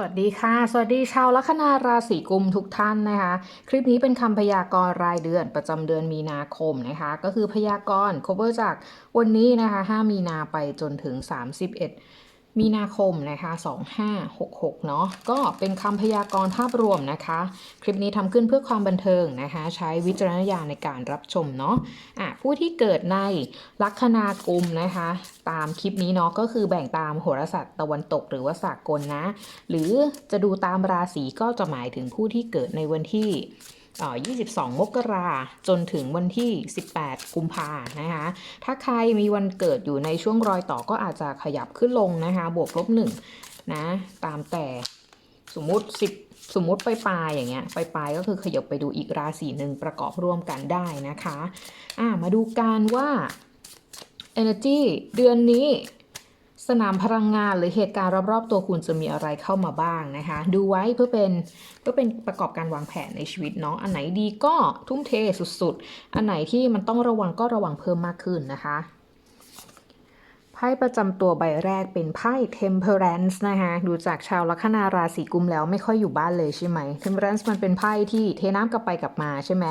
วัสดีค่ะ สวัสดีชาวลัคนาราศีกุมทุกท่านนะคะ คลิปนี้เป็นคำพยากรณ์รายเดือนประจำเดือนมีนาคมนะคะ ก็คือพยากรณ์ cover จากวันนี้นะคะ 5 มีนาไปจนถึง 31 มีนาคมนะคะ2566เนาะก็เป็นคำพยากรณ์ภาพรวมนะคะ คลิปนี้ทำขึ้นเพื่อความบันเทิงนะคะ ใช้วิจารณญาณในการรับชมเนาะอะผู้ที่เกิดในลัคนากุมนะคะ ตามคลิปนี้เนาะก็คือแบ่งตามโหราศาสตร์ตะวันตกหรือว่าสากลนะ หรือจะดูตามราศีก็จะหมายถึงผู้ที่เกิดในวันที่ 22 มกราจนถึงวันที่ 18 กุมภานะคะ ถ้าใครมีวันเกิดอยู่ในช่วงรอยต่อก็อาจจะขยับขึ้นลงนะคะ บวกลบหนึ่งนะตามแต่สมมุติ 10 สมมุติไปปลายอย่างเงี้ยไปปลายก็คือขยับไปดูอีกราศีหนึ่งประกอบร่วมกันได้นะคะอ่ามาดูกันว่า Energy เดือนนี้ สนามพลังงานหรือเหตุการณ์รอบๆ ตัวคุณจะมีอะไรเข้ามาบ้างนะคะ ดูไว้เพื่อเป็นเพื่อเป็นประกอบการวางแผนในชีวิตเนาะอันไหนดีก็ทุ่มเทสุดๆ อันไหนที่มันต้องระวังก็ระวังเพิ่มมากขึ้นนะคะ ไพ่ประจำตัวใบแรกเป็นไพ่ Temperance นะคะดูจากชาวลัคนาราศีกุมแล้วไม่ค่อยอยู่บ้านเลยใช่ไหม Temperance มันเป็นไพ่ที่เทน้ำกลับไปกลับมาใช่ไหม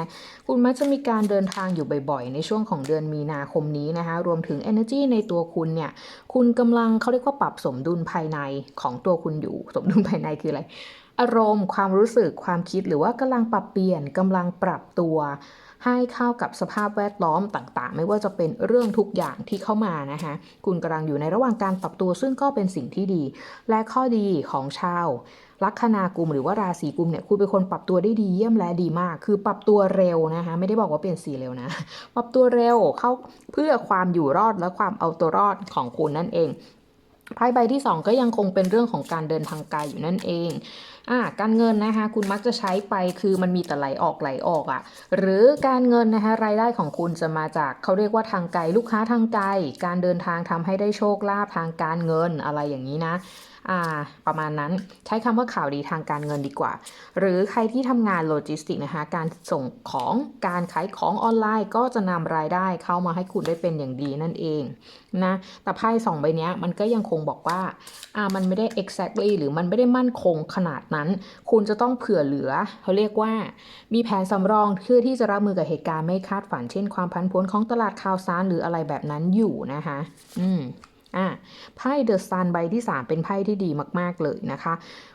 คุณมักจะมีการเดินทางอยู่บ่อยๆ ในช่วงของเดือนมีนาคมนี้นะคะ รวมถึง energy ในตัวคุณเนี่ย คุณกำลังเขาเรียกว่าปรับสมดุลภายในของตัวคุณอยู่ สมดุลภายในคืออะไร อารมณ์ ความรู้สึกความคิดหรือว่ากำลังปรับเปลี่ยนกำลังปรับตัว ให้เข้ากับสภาพแวดล้อมต่างๆ ไม่ว่าจะเป็นเรื่องทุกอย่างที่เข้ามานะคะคุณกำลังอยู่ในระหว่างการปรับตัวซึ่งก็เป็นสิ่งที่ดี และข้อดีของชาวลัคนากุมหรือว่าราศีกุมเนี่ยคุณเป็นคนปรับตัวได้ดีเยี่ยมและดีมาก คือปรับตัวเร็วนะคะไม่ได้บอกว่าเปลี่ยนสีเร็วนะ ปรับตัวเร็วเข้าเพื่อความอยู่รอดและความเอาตัวรอดของคุณนั่นเองไพ่ใบที่ 2 ก็ยังคงเป็นเรื่องของการเดินทางไกลอยู่นั่นเอง อ่าการเงินนะคะคุณมักจะใช้ไปคือมันมีแต่ไหลออกไหลออกอะ่ะหรือการเงินนะคะรายได้ของคุณจะมาจากเขาเรียกว่าทางไกลลูกค้าทางไกล การเดินทางทำให้ได้โชคลาภทางการเงินอะไรอย่างนี้นะ ประมาณนั้นใช้คำว่าข่าวดีทางการเงินดีกว่า หรือใครที่ทำงานโลจิสติกนะคะ การส่งของการขายของออนไลน์ก็จะนำรายได้เข้ามาให้คุณได้เป็นอย่างดีนั่นเองนะแต่ไพ่สองใบเนี้ยมันก็ยังคงบอกว่าอ่ามันไม่ได้ exactly หรือมันไม่ได้มั่นคงขนาดนั้น คุณจะต้องเผื่อเหลือเขาเรียกว่า มีแผนสำรองเพื่อที่จะรับมือกับเหตุการณ์ไม่คาดฝัน เช่นความพันผวนของตลาดข่าวสารหรืออะไรแบบนั้นอยู่นะคะ อืม อะไพ่เดอะซันใบที่ 3 เป็นไพ่ที่ดีมาก ๆ เลยนะคะ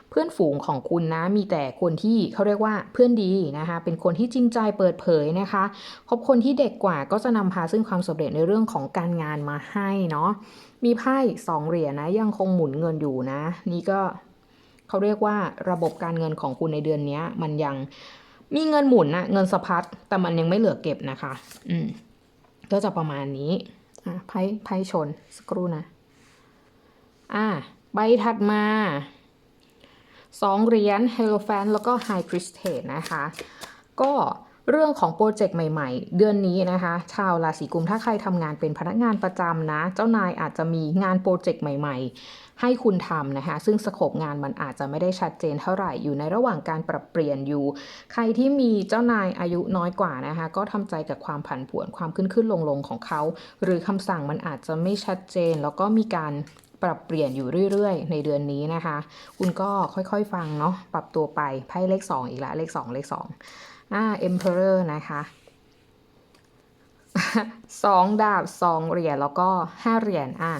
เพื่อนฝูงของคุณนะมีแต่คนที่เขาเรียกว่าเพื่อนดีนะคะ เป็นคนที่จริงใจเปิดเผยนะคะพบคนที่เด็กกว่าก็จะนำพาซึ่งความสำเร็จในเรื่องของการงานมาให้เนาะมีไพ่สองเหรียญนะยังคงหมุนเงินอยู่นะ นี่ก็เขาเรียกว่าระบบการเงินของคุณในเดือนนี้มันยังมีเงินหมุนนะเงินสะพัดแต่มันยังไม่เหลือเก็บนะคะ อืมก็จะประมาณนี้อะไพ่ไพ่ชนสักครู่นะ อะใบถัดมาสองเหรียญเฮโลแฟนแล้วก็ไฮคริสเทสนะคะ ก็เรื่องของโปรเจกต์ใหม่ ๆ เดือนนี้นะคะ ชาวราศีกุมถ้าใครทำงานเป็นพนักงานประจำนะ เจ้านายอาจจะมีงานโปรเจกต์ใหม่ ๆ ให้คุณทำนะคะ ซึ่งสโคปงานมันอาจจะไม่ได้ชัดเจนเท่าไหร่อยู่ในระหว่างการปรับเปลี่ยนอยู่ ใครที่มีเจ้านายอายุน้อยกว่านะคะ ก็ทำใจกับความผันผวนความขึ้นขึ้นลงลงของเขา หรือคำสั่งมันอาจจะไม่ชัดเจน แล้วก็มีการ ปรับเปลี่ยนอยู่เรื่อยๆ ในเดือนนี้นะคะ คุณก็ค่อยๆฟังเนาะปรับตัวไปไพ่เลข 2 อีกละเลข 2 เลข2อ่า Emperor นะคะสองดาบสองเหรียญแล้วก็ห้าเหรียญอะ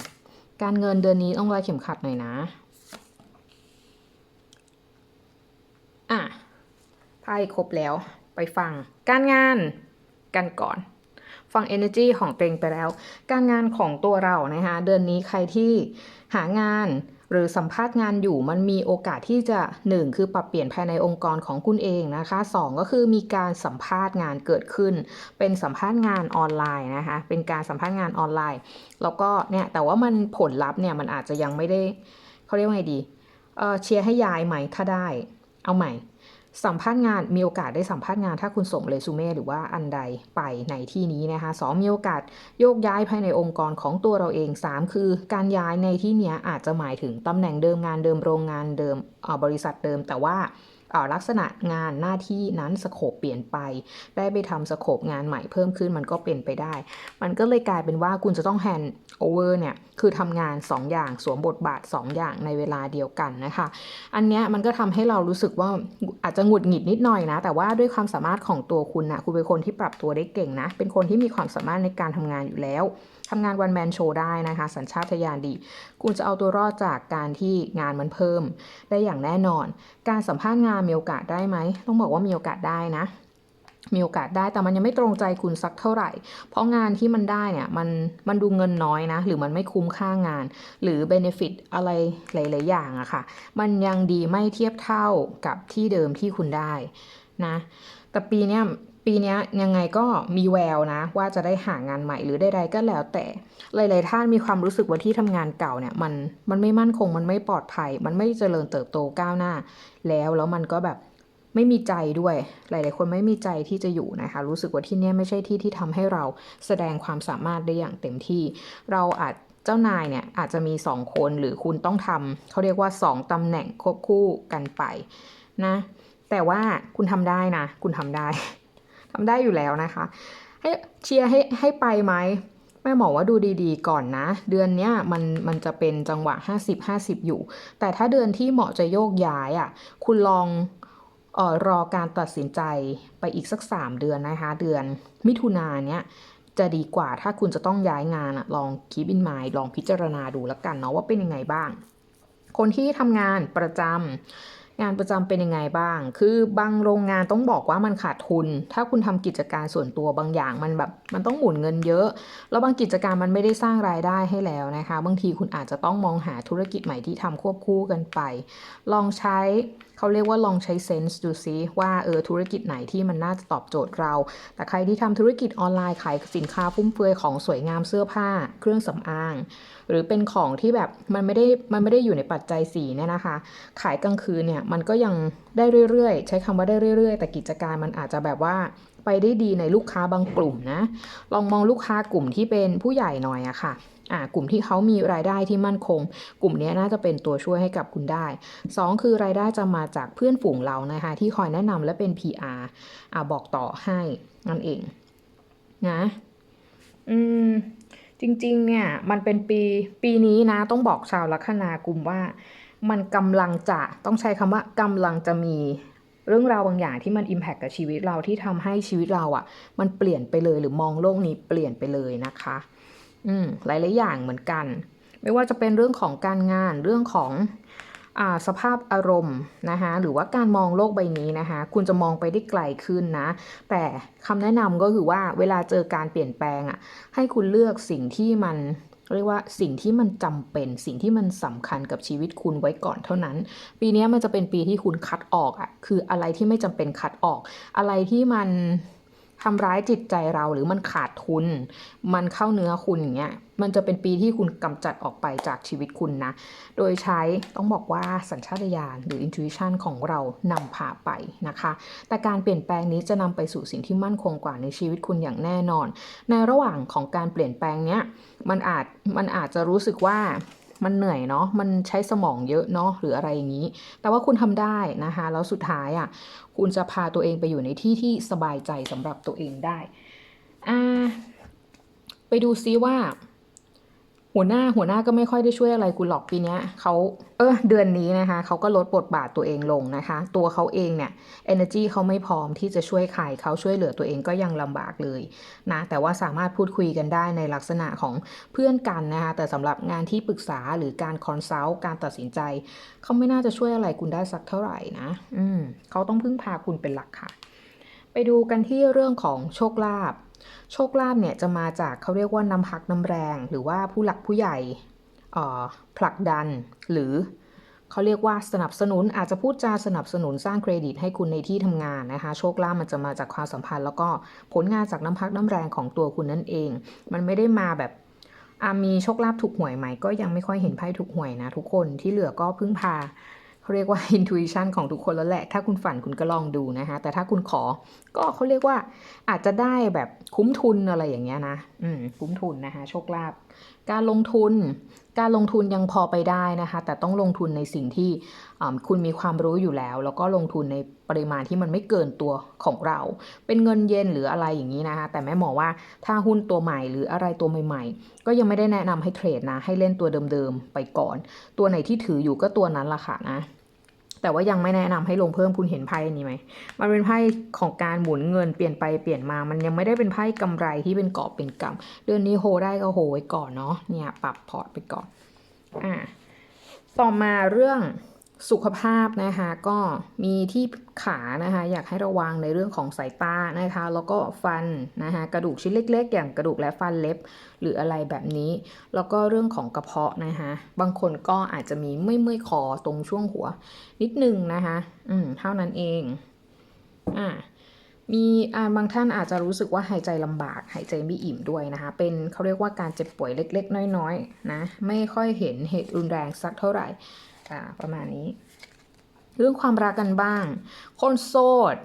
การเงินเดือนนี้ต้องรอยเข็มขัดหน่อยนะอะไพ่ครบแล้วไปฟังการงานกันก่อน ฟัง energy ของตัวเองไปแล้ว การงานของตัวเรานะคะเดือนนี้ใครที่หางานหรือสัมภาษณ์งานอยู่มันมีโอกาสที่จะ 1 คือปรับเปลี่ยนภายในองค์กรของคุณเองนะคะ 2 ก็คือมีการสัมภาษณ์งานเกิดขึ้น เป็นสัมภาษณ์งานออนไลน์นะคะเป็นการสัมภาษณ์งานออนไลน์ แล้วก็เนี่ยแต่ว่ามันผลลัพธ์เนี่ยมันอาจจะยังไม่ได้เขาเรียกว่าไงดีเออเชียร์ให้ย้ายไหมถ้าได้ เอาใหม่ สัมภาษณ์งานมีโอกาสได้สัมภาษณ์งานถ้าคุณส่งเรซูเม่หรือว่าอันใดไปในที่นี้นะคะสองมีโอกาสโยกย้ายภายในองค์กรของตัวเราเอง 3 คือ การย้ายในที่นี้อาจจะหมายถึงตำแหน่งเดิมงานเดิมโรงงานเดิมเออบริษัทเดิมแต่ว่า ลักษณะงานหน้าที่นั้นสโคปเปลี่ยนไป ได้ไปทำสโคปงานใหม่เพิ่มขึ้นมันก็เป็นไปได้ มันก็เลยกลายเป็นว่าคุณจะต้องแฮนด์โอเวอร์เนี่ยคือทำงาน 2 อย่างสวมบทบาท 2 อย่างในเวลาเดียวกันนะคะ อันเนี้ยมันก็ทำให้เรารู้สึกว่าอาจจะหงุดหงิดนิดหน่อยนะ แต่ว่าด้วยความสามารถของตัวคุณนะคุณเป็นคนที่ปรับตัวได้เก่งนะ เป็นคนที่มีความสามารถในการทำงานอยู่แล้วทำงานวันแมนโชว์ได้นะคะ สัญชาตญาณดี คุณจะเอาตัวรอดจากการที่งานมันเพิ่ม ได้อย่างแน่นอน การสัมภาษณ์งานมีโอกาสได้ไหม ต้องบอกว่ามีโอกาสได้นะ มีโอกาสได้แต่มันยังไม่ตรงใจคุณสักเท่าไหร่ เพราะงานที่มันได้เนี่ยมันมันดูเงินน้อยนะ หรือมันไม่คุ้มค่างาน หรือเบเนฟิตอะไรหลาย ๆ อย่างอะค่ะ มันยังดีไม่เทียบเท่ากับที่เดิมที่คุณได้นะ แต่ปีเนี้ย ปีนี้ยังไงก็มีแววนะ ว่าจะได้หางานใหม่หรือใดๆก็แล้วแต่ หลาย ๆ ท่านมีความรู้สึกว่าที่ทำงานเก่าเนี่ยมันมันไม่มั่นคงมันไม่ปลอดภัย มันไม่เจริญเติบโตก้าวหน้า แล้วแล้วมันก็แบบไม่มีใจด้วย หลาย ๆ คนไม่มีใจที่จะอยู่นะคะ รู้สึกว่าที่เนี่ยไม่ใช่ที่ที่ทำให้เราแสดงความสามารถได้อย่างเต็มที่ เราอาจเจ้านายเนี่ยอาจจะมี 2 คนหรือคุณต้องทำเขาเรียกว่า 2ตำแหน่งควบคู่กันไปนะ แต่ว่าคุณทำได้นะ คุณทำได้ ทำได้อยู่แล้วนะคะ ให้เชียร์ให้ให้ไปไหมแม่หมอว่าดูดีๆ ก่อนนะ เดือนเนี้ยมันมันจะเป็นจังหวะ 50 50 อยู่ แต่ถ้าเดือนที่เหมาะจะโยกย้ายอะคุณลองออรอการตัดสินใจไปอีกสัก 3 เดือนนะคะ เดือนมิถุนาเนี้ยจะดีกว่าถ้าคุณจะต้องย้ายงานอะลองคิด in mind ลองพิจารณาดูแล้วกันเนาะว่าเป็นยังไงบ้าง คนที่ทำงานประจำ งานประจำเป็นยังไงบ้าง คือบางโรงงานต้องบอกว่ามันขาดทุน ถ้าคุณทำกิจการส่วนตัวบางอย่างมันแบบมันต้องหมุนเงินเยอะ แล้วบางกิจการมันไม่ได้สร้างรายได้ให้แล้วนะคะ บางทีคุณอาจจะต้องมองหาธุรกิจใหม่ที่ทำควบคู่กันไป ลองใช้เขาเรียกว่าลองใช้เซนส์ดูซิว่าเออธุรกิจไหนที่มันน่าจะตอบโจทย์เรา แต่ใครที่ทำธุรกิจออนไลน์ขายสินค้าฟุ่มเฟือยของสวยงามเสื้อผ้า เครื่องสำอาง หรือเป็นของที่แบบมันไม่ได้มันไม่ได้อยู่ในปัจจัยสีเนี่ยนะคะ ขายกลางคืนเนี่ยมันก็ยังได้เรื่อยๆ ใช้คำว่าได้เรื่อยๆ แต่กิจการมันอาจจะแบบว่าไปได้ดีในลูกค้าบางกลุ่มนะ ลองมองลูกค้ากลุ่มที่เป็นผู้ใหญ่หน่อยอะค่ะอ่ากลุ่มที่เขามีรายได้ที่มั่นคง กลุ่มนี้น่าจะเป็นตัวช่วยให้กับคุณได้ 2 คือรายได้จะมาจากเพื่อนฝูงเรานะคะ ที่คอยแนะนำและเป็น PR อ่าบอกต่อให้นั่นเองนะอืมจริงๆเนี่ยมันเป็นปีปีนี้นะต้องบอกชาวลัคนากุมว่า มันกำลังจะต้องใช้คำว่ากำลังจะมีเรื่องราวบางอย่างที่มันอิมแพคกับชีวิตเราที่ทำให้ชีวิตเราอะ่ะ มันเปลี่ยนไปเลยหรือมองโลกนี้เปลี่ยนไปเลยนะคะ อืมหลายๆอย่างเหมือนกัน ไม่ว่าจะเป็นเรื่องของการงานเรื่องของอ่าสภาพอารมณ์นะคะหรือว่าการมองโลกใบนี้นะคะคุณจะมองไปได้ไกลขึ้นนะ แต่คำแนะนำก็คือว่าเวลาเจอการเปลี่ยนแปลงอะให้คุณเลือกสิ่งที่มัน เรียกว่าสิ่งที่มันจำเป็นสิ่งที่มันสำคัญกับชีวิตคุณไว้ก่อนเท่านั้น ปีนี้มันจะเป็นปีที่คุณคัดออกอะคืออะไรที่ไม่จำเป็นคัดออก อะไรที่มัน ทำร้ายจิตใจเราหรือมันขาดทุน มันเข้าเนื้อคุณอย่างเงี้ยมันจะเป็นปีที่คุณกำจัดออกไปจากชีวิตคุณนะ โดยใช้ต้องบอกว่าสัญชาตญาณหรือ intuition ของเรานำพาไปนะคะ แต่การเปลี่ยนแปลงนี้จะนำไปสู่สิ่งที่มั่นคงกว่าในชีวิตคุณอย่างแน่นอน ในระหว่างของการเปลี่ยนแปลงเนี้ยมันอาจมันอาจจะรู้สึกว่า มันเหนื่อยเนาะมันใช้สมองเยอะเนาะหรืออะไรอย่างนี้ แต่ว่าคุณทำได้นะคะแล้วสุดท้ายอะคุณจะพาตัวเองไปอยู่ในที่ที่สบายใจสำหรับตัวเองได้อ่าไปดูซิว่า หัวหน้าหัวหน้าก็ไม่ค่อยได้ช่วยอะไรคุณหรอกปีนี้เขาเออเดือนนี้นะคะเขาก็ลดบทบาทตัวเองลงนะคะ ตัวเขาเองเนี่ย energy เขาไม่พร้อมที่จะช่วยใครเขาช่วยเหลือตัวเองก็ยังลำบากเลยนะแต่ว่าสามารถพูดคุยกันได้ในลักษณะของเพื่อนกันนะคะแต่สำหรับงานที่ปรึกษาหรือการคอนซัลท์การตัดสินใจเขาไม่น่าจะช่วยอะไรคุณได้สักเท่าไหร่นะอืมเขาต้องพึ่งพาคุณเป็นหลักค่ะ ไปดูกันที่เรื่องของโชคลาภ โชคลาภเนี่ยจะมาจากเขาเรียกว่าน้ำพักน้ำแรง หรือว่าผู้หลักผู้ใหญ่ผลักดัน หรือเขาเรียกว่าสนับสนุนอาจจะพูดจาสนับสนุนสร้างเครดิตให้คุณในที่ทำงานนะคะ โชคลาภมันจะมาจากความสัมพันธ์ แล้วก็ผลงานจากน้ำพักน้ำแรงของตัวคุณนั่นเอง มันไม่ได้มาแบบมีโชคลาภถูกหวยไหมก็ยังไม่ค่อยเห็นไพ่ถูกหวยนะทุกคนที่เหลือก็พึ่งพา เขาเรียกว่า intuition ของทุกคนแล้วแหละ ถ้าคุณฝันคุณก็ลองดูนะคะแต่ถ้าคุณขอก็เขาเรียกว่าอาจจะได้แบบคุ้มทุนอะไรอย่างเงี้ยนะ อืมคุ้มทุนนะคะโชคลาภการลงทุน การลงทุนยังพอไปได้นะคะ แต่ต้องลงทุนในสิ่งที่คุณมีความรู้อยู่แล้ว แล้วก็ลงทุนในปริมาณที่มันไม่เกินตัวของเรา เป็นเงินเย็นหรืออะไรอย่างนี้นะคะ แต่แม่หมอว่าถ้าหุ้นตัวใหม่หรืออะไรตัวใหม่ ๆ ก็ยังไม่ได้แนะนำให้เทรดนะ ให้เล่นตัวเดิมๆไปก่อน ตัวไหนที่ถืออยู่ก็ตัวนั้นละค่ะนะ แต่ว่ายังไม่แนะนำให้ลงเพิ่มคุณเห็นไพ่นี้ไหมมันเป็นไพ่ของการหมุนเงินเปลี่ยนไปเปลี่ยนมา มันยังไม่ได้เป็นไพ่กำไรที่เป็นกอบเป็นกำเดือนนี้โฮได้ก็โฮไว้ก่อนเนาะเนี่ยปรับพอร์ตไปก่อนอ่าต่อมาเรื่อง สุขภาพนะคะก็มีที่ขานะคะอยากให้ระวังในเรื่องของสายตานะคะแล้วก็ฟันนะคะกระดูกชิ้นเล็ก ๆ อย่างกระดูกและฟันเล็บ หรืออะไรแบบนี้ แล้วก็เรื่องของกระเพาะนะคะบางคนก็อาจจะมีเมื่อยๆคอตรงช่วงหัว นิดนึงนะคะอืมเท่านั้นเองอ่ามีอ่าบางท่านอาจจะรู้สึกว่าหายใจลำบาก หายใจไม่อิ่มด้วยนะคะ เป็นเขาเรียกว่าการเจ็บป่วยเล็ก ๆ น้อยๆนะไม่ค่อยเห็นเหตุรุนแรงสักเท่าไหร่ อ่าประมาณนี้ เรื่องความรักกันบ้าง คนโสด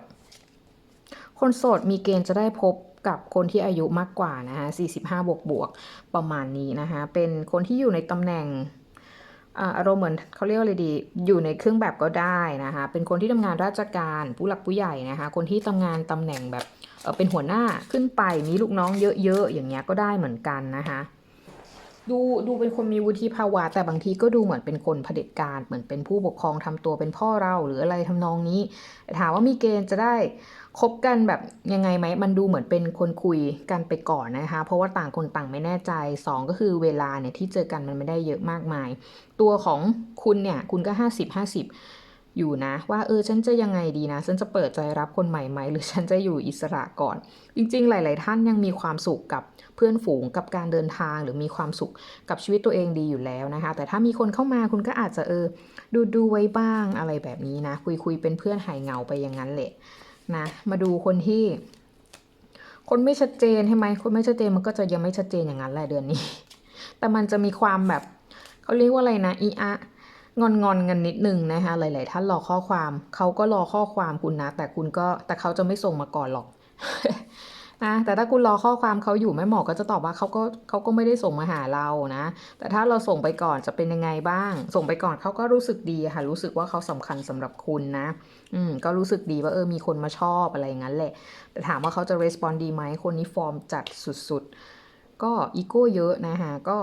คนโสดมีเกณฑ์จะได้พบกับคนที่อายุมากกว่านะคะ45 บวกบวกประมาณนี้นะคะเป็นคนที่อยู่ในตำแหน่งอารมณ์เหมือนเขาเรียกอะไรดี อยู่ในเครื่องแบบก็ได้นะคะ เป็นคนที่ทำงานราชการผู้หลักผู้ใหญ่นะคะ คนที่ทำงานตำแหน่งแบบเเป็นหัวหน้าขึ้นไปมีลูกน้องเยอะๆอย่างเงี้ยก็ได้เหมือนกันนะคะ ดูดูเป็นคนมีวุฒิภาวะ แต่บางทีก็ดูเหมือนเป็นคนเผด็จการเหมือนเป็นผู้ปกครองทำตัวเป็นพ่อเราหรืออะไรทำนองนี้ถามว่ามีเกณฑ์จะได้คบกันแบบยังไงไหมมันดูเหมือนเป็นคนคุยกันไปก่อนนะคะ เพราะว่าต่างคนต่างไม่แน่ใจสองก็คือเวลาเนี่ยที่เจอกันมันไม่ได้เยอะมากมาย ตัวของคุณเนี่ยคุณก็ 50 50 อยู่นะ ว่าเออฉันจะยังไงดีนะ ฉันจะเปิดใจรับคนใหม่ไหมหรือฉันจะอยู่อิสระก่อน จริง ๆ หลาย ๆ ท่านยังมีความสุขกับเพื่อนฝูงกับการเดินทาง หรือมีความสุขกับชีวิตตัวเองดีอยู่แล้วนะคะ แต่ถ้ามีคนเข้ามาคุณก็อาจจะเออดูดูไว้บ้างอะไรแบบนี้นะ คุยคุยเป็นเพื่อนหายเหงาไปอย่างนั้นแหละนะมาดูคนที่ คนไม่ชัดเจนใช่ไหมคนไม่ชัดเจนมันก็จะยังไม่ชัดเจนอย่างนั้นแหละเดือนนี้ แต่มันจะมีความแบบเขาเรียกว่าอะไรนะอีอะ งอนงอนๆกันนิดนึงนะคะหลาย ๆ ท่านรอข้อความเขาก็รอข้อความคุณนะ แต่คุณก็แต่เขาจะไม่ส่งมาก่อนหรอกนะแต่ถ้าคุณรอข้อความเขาอยู่แม่หมอก็จะตอบว่าเขาก็เขาก็ไม่ได้ส่งมาหาเรานะ แต่ถ้าเราส่งไปก่อนจะเป็นยังไงบ้าง ส่งไปก่อนเขาก็รู้สึกดีค่ะ รู้สึกว่าเขาสำคัญสำหรับคุณนะ อืมก็รู้สึกดีว่าเออมีคนมาชอบอะไรอย่างนั้นแหละ แต่ถามว่าเขาจะ respond ดีไหมคนนี้ฟอร์มจัดสุด ๆ ก็อีโก้เยอะนะคะก็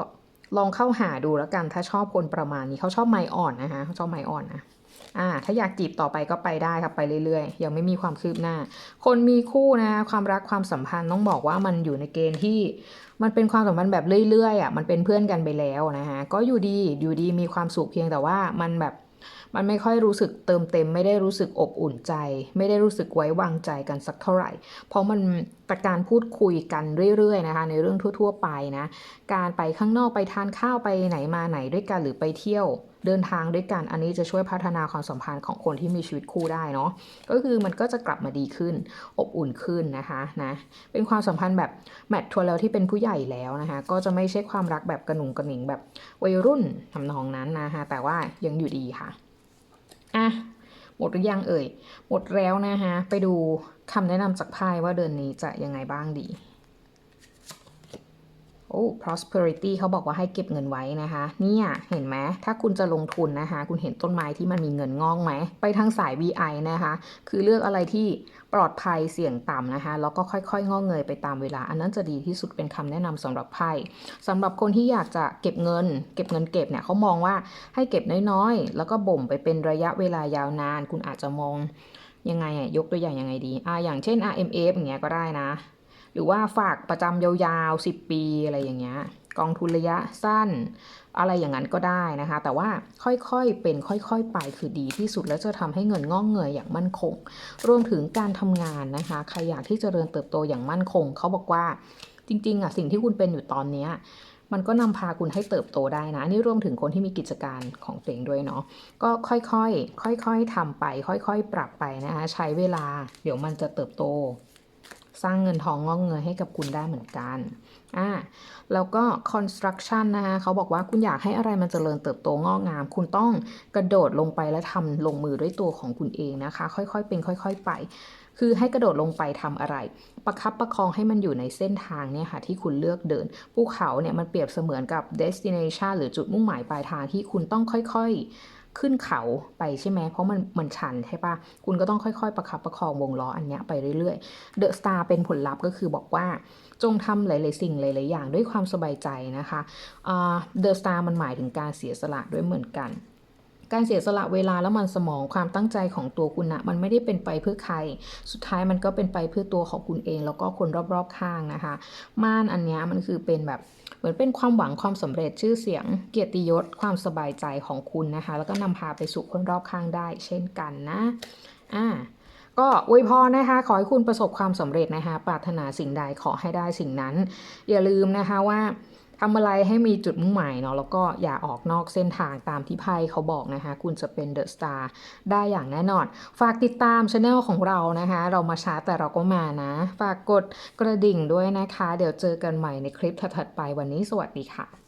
ลองเข้าหาดูแล้วกันถ้าชอบคนประมาณนี้เขาชอบไม้อ่อนนะคะเขาชอบไม้อ่อนนะอ่าถ้าอยากจีบต่อไปก็ไปได้ครับไปเรื่อยๆ ยังไม่มีความคืบหน้า คนมีคู่นะความรักความสัมพันธ์ต้องบอกว่ามันอยู่ในเกณฑ์ที่มันเป็นความสัมพันธ์แบบเรื่อยๆอะมันเป็นเพื่อนกันไปแล้วนะคะก็อยู่ดีอยู่ดีมีความสุขเพียงแต่ว่ามันแบบ มันไม่ค่อยรู้สึกเติมเต็ม ไม่ได้รู้สึกอบอุ่นใจ ไม่ได้รู้สึกไว้วางใจกันสักเท่าไหร่ เพราะมันแต่การพูดคุยกันเรื่อยๆนะคะ ในเรื่องทั่ว ๆ ไปนะ การไปข้างนอกไปทานข้าวไปไหนมาไหนด้วยกันหรือไปเที่ยว เดินทางด้วยกัน อันนี้จะช่วยพัฒนาความสัมพันธ์ของคนที่มีชีวิตคู่ได้เนาะก็คือมันก็จะกลับมาดีขึ้น อบอุ่นขึ้นนะคะนะเป็นความสัมพันธ์แบบแมททัวร์แล้วที่เป็นผู้ใหญ่แล้วนะคะก็จะไม่ใช่ความรักแบบกระหนุ่งกระหนิงแบบวัยรุ่นทำนองนั้นนะคะแต่ว่ายังอยู่ดีค่ะอะหมดหรือยังเอ่ย หมดแล้วนะคะไปดูคำแนะนำจากไพ่ว่าเดือนนี้จะยังไงบ้างดี โอ้ prosperity เขาบอกว่าให้เก็บเงินไว้นะคะ เนี่ยเห็นไหมถ้าคุณจะลงทุนนะคะ คุณเห็นต้นไม้ที่มันมีเงินงอกไหม ไปทางสาย VI นะคะ คือเลือกอะไรที่ปลอดภัยเสี่ยงต่ำนะคะ แล้วก็ค่อยๆ งอกเงยไปตามเวลา อันนั้นจะดีที่สุดเป็นคำแนะนำสำหรับไพ่สำหรับคนที่อยากจะเก็บเงิน เก็บเงินเก็บเนี่ยเขามองว่าให้เก็บน้อยๆ แล้วก็บ่มไปเป็นระยะเวลายาวนาน คุณอาจจะมองยังไงอะยกตัวอย่างยังไงดีอ่าอย่างเช่น RMF อย่างเงี้ยก็ได้นะ หรือว่าฝากประจำยาวๆ 10 ปีอะไรอย่างเงี้ยกองทุนระยะสั้น อะไรอย่างนั้นก็ได้นะคะ แต่ว่าค่อยๆเป็นค่อยๆไปคือดีที่สุดแล้วจะทำให้เงินงอกเงยอย่างมั่นคง รวมถึงการทำงานนะคะใครอยากที่จเจริญเติบโตอย่างมั่นคง เขาบอกว่าจริงๆอะสิ่งที่คุณเป็นอยู่ตอนเนี้ยมันก็นำพาคุณให้เติบโตได้นะอันนี่รวมถึงคนที่มีกิจการของตัวเองด้วยเนาะก็ค่อยๆค่อยๆทำไป ค่อยๆ ปรับไปนะคะใช้เวลา เดี๋ยวมันจะเติบโต สร้างเงินทองงอกเงยให้กับคุณได้เหมือนกันอ่าแล้วก็ construction นะคะเขาบอกว่าคุณอยากให้อะไรมันเจริญเติบโตงอกงาม คุณต้องกระโดดลงไปและทำลงมือด้วยตัวของคุณเองนะคะ ค่อยๆเป็น ค่อย ๆ ไป คือให้กระโดดลงไปทำอะไร ประคับประคองให้มันอยู่ในเส้นทางเนี่ยค่ะที่คุณเลือกเดินภูเขาเนี่ยมันเปรียบเสมือนกับ destination หรือจุดมุ่งหมายปลายทางที่คุณต้องค่อยๆ ขึ้นเขาไปใช่ไหมเพราะมันมันชันใช่ปะคุณก็ต้องค่อยๆ ประคับประคองวงล้ออันนี้ไปเรื่อยๆเดอะสตาร์เป็นผลลัพธ์ก็คือบอกว่าจงทำหลาย ๆ สิ่งหลาย ๆ อย่างด้วยความสบายใจนะคะเดอะสตาร์มันหมายถึงการเสียสละด้วยเหมือนกัน การเสียสละเวลาและมันสมองความตั้งใจของตัวคุณนะมันไม่ได้เป็นไปเพื่อใคร สุดท้ายมันก็เป็นไปเพื่อตัวของคุณเอง แล้วก็คนรอบๆข้างนะคะ ม่านอันนี้มันคือเป็นแบบเหมือนเป็นความหวังความสำเร็จชื่อเสียง เกียรติยศความสบายใจของคุณนะคะ แล้วก็นำพาไปสู่คนรอบข้างได้ เช่นกันนะอ่าก็อวยพรนะคะ ขอให้คุณประสบความสำเร็จนะคะ ปรารถนาสิ่งใดขอให้ได้สิ่งนั้น อย่าลืมนะคะว่า ทำอะไรให้มีจุดมุ่งหมายเนาะแล้วก็อย่าออกนอกเส้นทางตามที่ไพ่เขาบอกนะคะ คุณจะเป็นเดอะสตาร์ได้อย่างแน่นอน ฝากติดตามช anel ของเรานะคะ เรามาช้าแต่เราก็มานะ ฝากกดกระดิ่งด้วยนะคะ เดี๋ยวเจอกันใหม่ในคลิปถัดๆไปวันนี้สวัสดีค่ะ